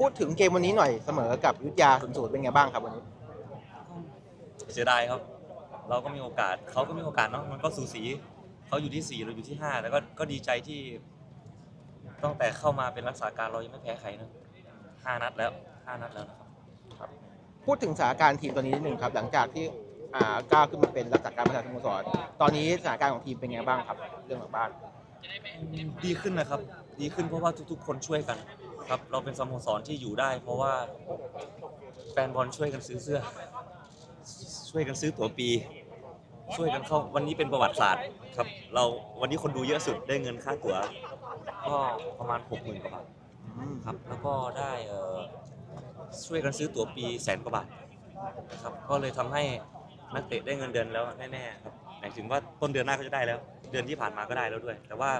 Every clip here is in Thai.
พูดถึงเกมวันนี้หน่อยเสมอกับอยุทธยาศูนย์ศูนย์เป็นไงบ้างครับวันนี้ เสียดายครับ เราก็มีโอกาสเขาก็มีโอกาสเนาะมันก็สูสีเขาอยู่ที่สี่เราอยู่ที่ห้าแต่ก็ก็ดีใจที่ตั้งแต่เข้ามาเป็นรักษาการเรายังไม่แพ้ใครนะห้านัดแล้วห้านัดแล้วนะครับพูดถึงสถานการณ์ทีมตอนนี้นิดนึงครับ หลังจากที่อ่าก้าวขึ้นมาเป็นรักษาการประธานสโมสรตอนนี้สถานการณ์ของทีมเป็นไงบ้างครับ เรื่องหลังบ้าน ดีขึ้นนะครับ ดีขึ้นเพราะว่าทุกๆ คนช่วยกัน ครับ เราเป็นสโมสรที่อยู่ได้ เพราะว่าแฟนบอลช่วยกันซื้อเสื้อ ช่วยกันซื้อตั๋วปี ช่วยกันเข้าวันนี้เป็นประวัติศาสตร์ครับ เราวันนี้คนดูเยอะสุดได้เงินค่าตั๋วก็ประมาณ6 0,000กว่าบาทครับ แล้วก็ได้เช่วยกันซื้อตั๋วปีแสนกว่าบาทนะครับก็เลยทำให้นักเตะได้เงินเดือนแล้วแน่ๆครับหมายถึงว่าต้นเดือนหน้าก็จะได้แล้ว เดือนที่ผ่านมาก็ได้แล้วด้วย แต่ว่า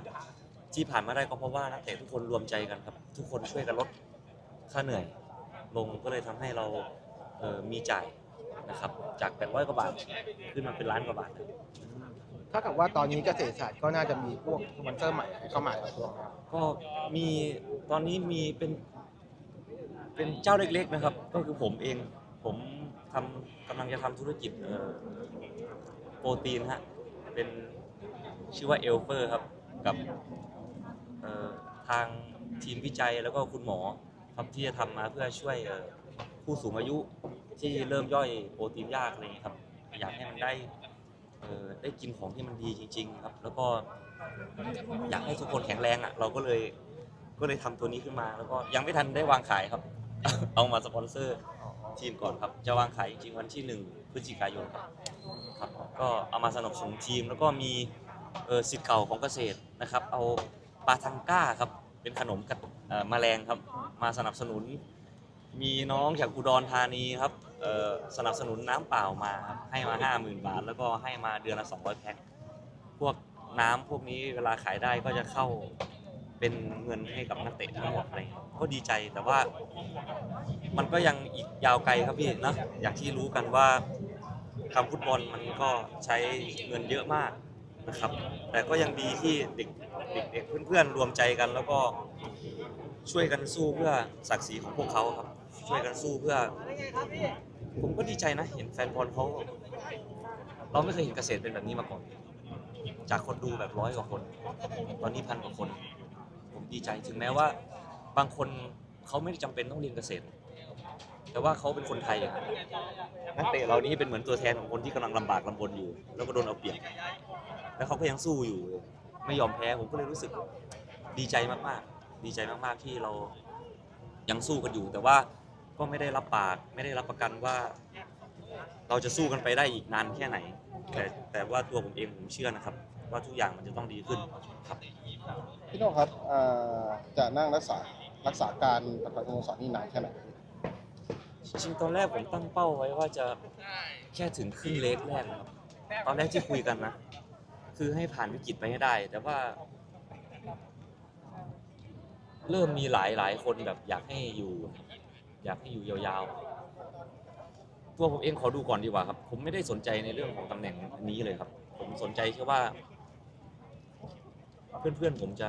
ที่ผ่านมาได้ก็เพราะว่านักเตะทุกคนรวมใจกันครับ ทุกคนช่วยกันลดค่าเหนื่อย ลงก็เลยทำให้เราเอ่อมีจ่ายนะครับ จาก800กว่าบาทขึ้นมาเป็นล้านกว่าบาทถ้ากับว่าตอนนี้เกษตรศาสตร์ก็น่าจะมีพวกสปอนเซอร์ใหม่เข้ามาแล้วตัวครับก็มีตอนนี้มีเป็นเป็นเจ้าเล็กๆนะครับ ก็คือผมเองผมทำกำลังจะทำธุรกิจเอ่อโปรตีนฮะเป็นชื่อว่าเอลเฟอร์ครับ กับเอ่อ ทางทีมวิจัยแล้วก็คุณหมอครับที่จะทำมาเพื่อช่วยผู้สูงอายุที่เริ่มย่อยโปรตีนยากอะไรอย่างเงี้ยครับ อยากให้มันได้ได้กินของที่มันดีจริง ๆ ครับ แล้วก็อยากให้ทุกคนแข็งแรงอะ เราก็เลยก็เลยทำตัวนี้ขึ้นมา แล้วก็ยังไม่ทันได้วางขายครับ เอามาสปอนเซอร์ทีมก่อนครับจะวางขายจริงๆวันที่หนึ่งพฤศจิกายนครับครับ ก็เอามาสนับสนุนทีมแล้วก็มีสิทธิ์เก่าของเกษตรนะครับ เอาาทังก้าครับ เป็นขนมกับเอ่อแมลงครับ มาสนับสนุน มีน้องจากอุดรธานีครับเอ่อสนับสนุนน้ำเปล่ามาครับให้มา 50,000 บาท แล้วก็ให้มาเดือนละ 200 แพ็ค พวกน้ำพวกนี้เวลาขายได้ก็จะเข้าเป็นเงินให้กับนักเตะทั้งหมดอะไรอย่างเงี้ยก็ดีใจแต่ว่า มันก็ยังอีกยาวไกลครับพี่นะอย่างที่รู้กันว่าทำฟุตบอลมันก็ใช้เงินเยอะมากนะครับ แต่ก็ยังดีที่เด็ก เด็กๆเพื่อนๆรวมใจกัน แล้วก็ช่วยกันสู้เพื่อศักดิ์ศรีของพวกเขาครับ ช่วยกันสู้เพื่อ ผมก็ดีใจนะ เห็นแฟนบอลเขาเราไม่เคยเห็นเกษตรเป็นแบบนี้มาก่อน จากคนดูแบบร้อยกว่าคน ตอนนี้พันกว่าคน ผมดีใจถึงแม้ว่า บางคนเขาไม่ได้จำเป็นต้องเรียนเกษตร แต่ว่าเขาเป็นคนไทยอะนักเตะเรานี่เป็นเหมือนตัวแทนของคนที่กำลังลำบากลำบนอยู่ แล้วก็โดนเอาเปรียบ แล้วเขาก็ยังสู้อยู่ ไม่ยอมแพ้ผมก็เลยรู้สึกดีใจมากๆ ดีใจมากๆที่เรายังสู้กันอยู่ แต่ว่าก็ไม่ได้รับปากไม่ได้รับประกันว่า เราจะสู้กันไปได้อีกนานแค่ไหน แต่แต่ว่าตัวผมเองผมเชื่อนะครับ ว่าทุกอย่างมันจะต้องดีขึ้นครับพี่โน่ครับเอ่อจะนั่งรักษารักษาการประธานสโมสรนี่นานแค่ไหนจริงๆตอนแรกผมตั้งเป้าไว้ว่าจะแค่ถึงครึ่งเล็กแรกนะครับตอนแรกที่คุยกันนะ คือให้ผ่านวิกฤตไปให้ได้ แต่ว่า เริ่มมีหลายหลายคนแบบอยากให้อยู่ อยากให้อยู่ยาวๆ ตัวผมเองขอดูก่อนดีกว่าครับ ผมไม่ได้สนใจในเรื่องของตำแหน่งนี้เลยครับ ผมสนใจแค่ว่า เพื่อนๆผมจะ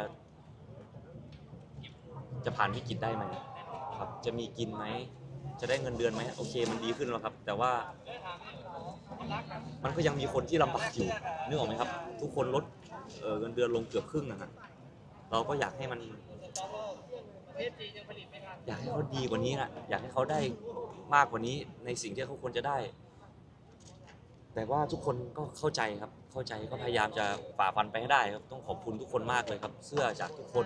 จะผ่านวิกฤตได้ไหมครับ จะมีกินไหม จะได้เงินเดือนไหมโอเคมันดีขึ้นแล้วครับ แต่ว่ามันก็ยังมีคนที่ลำบากอยู่นึกออกไหมครับ ทุกคนลดเอ่อเงินเดือนลงเกือบครึ่งนะฮะเราก็อยากให้มัน อยากให้เขาดีกว่านี้นะอยากให้เขาได้มากกว่านี้ในสิ่งที่เขาควรจะได้ แต่ว่าทุกคนก็เข้าใจครับ เข้าใจก็พยายามจะฝ่าฟันไปให้ได้ครับ ต้องขอบคุณทุกคนมากเลยครับ เสื้อจากทุกคน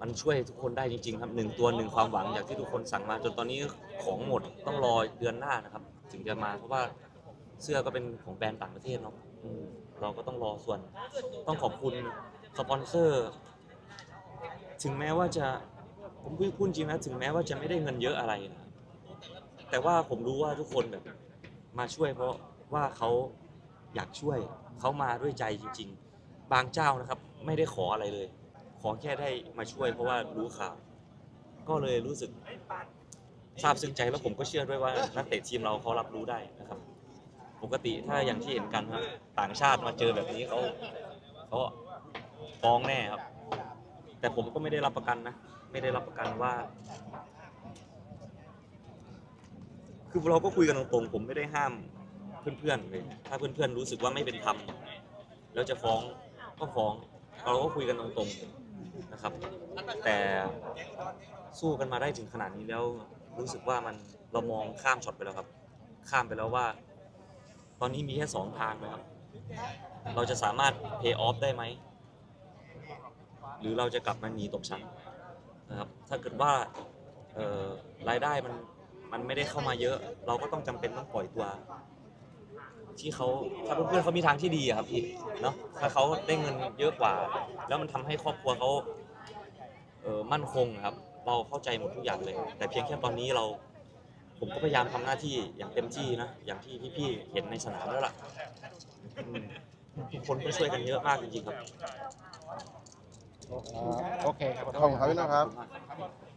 มันช่วยทุกคนได้จริงๆครับหนึ่งตัวหนึ่งความหวังจากที่ทุกคนสั่งมาจนตอนนี้ของหมดต้องรอเดือนหน้านะครับ ถึงจะมาเพราะว่าเสื้อก็เป็นของแบรนด์ต่างประเทศเนาะอืมเราก็ต้องรอส่วน ต้องขอบคุณสปอนเซอร์ ถึงแม้ว่าจะผมพูดพูดจริงนะถึงแม้ว่าจะไม่ได้เงินเยอะอะไรนะแต่ว่าผมรู้ว่าทุกคนแบบมาช่วยเพราะว่าเขาอยากช่วยเขามาด้วยใจจริง ๆ บางเจ้านะครับ ไม่ได้ขออะไรเลย ขอแค่ได้มาช่วยเพราะว่ารู้ข่าว ก็เลยรู้สึกซาบซึ้งใจแล้วผมก็เชื่อด้วยว่านักเตะทีมเราเขารับรู้ได้นะครับ ปกติถ้าอย่างที่เห็นกันครับต่างชาติมาเจอแบบนี้เขาเขาฟ้องแน่ครับ แต่ผมก็ไม่ได้รับประกันนะ ไม่ได้รับประกันว่า คือเราก็คุยกันตรงๆผมไม่ได้ห้ามเพื่อนๆเลยถ้าเพื่อนๆรู้สึกว่าไม่เป็นธรรมแล้วจะฟ้องก็ฟ้อง เราก็คุยกันตรงๆ นะครับ แต่สู้กันมาได้ถึงขนาดนี้แล้วรู้สึกว่ามันเรามองข้ามช็อตไปแล้วครับ ข้ามไปแล้วว่า ตอนนี้มีแค่สองทางนะครับ เราจะสามารถ pay off ได้ไหม หรือเราจะกลับมาหนีตกชั้นนะครับ ถ้าเกิดว่ารายได้มันมันไม่ได้เข้ามาเยอะ เราก็ต้องจำเป็นต้องปล่อยตัว ที่เขาถ้าเพื่อนๆเขามีทางที่ดีอะครับพี่เนาะถ้าเขาได้เงินเยอะกว่า แล้วมันทำให้ครอบครัวเขาเออมั่นคงครับ เราเข้าใจหมดทุกอย่างเลย แต่เพียงแค่ตอนนี้เรา ผมก็พยายามทำหน้าที่อย่างเต็มที่นะอย่างที่พี่ๆเห็นในสนามแล้วล่ะอืมทุกคนก็ช่วยกันเยอะมากจริงๆครับ โอเคครับ ขอบคุณครับพี่น้องครับ ขอบคุณมากครับ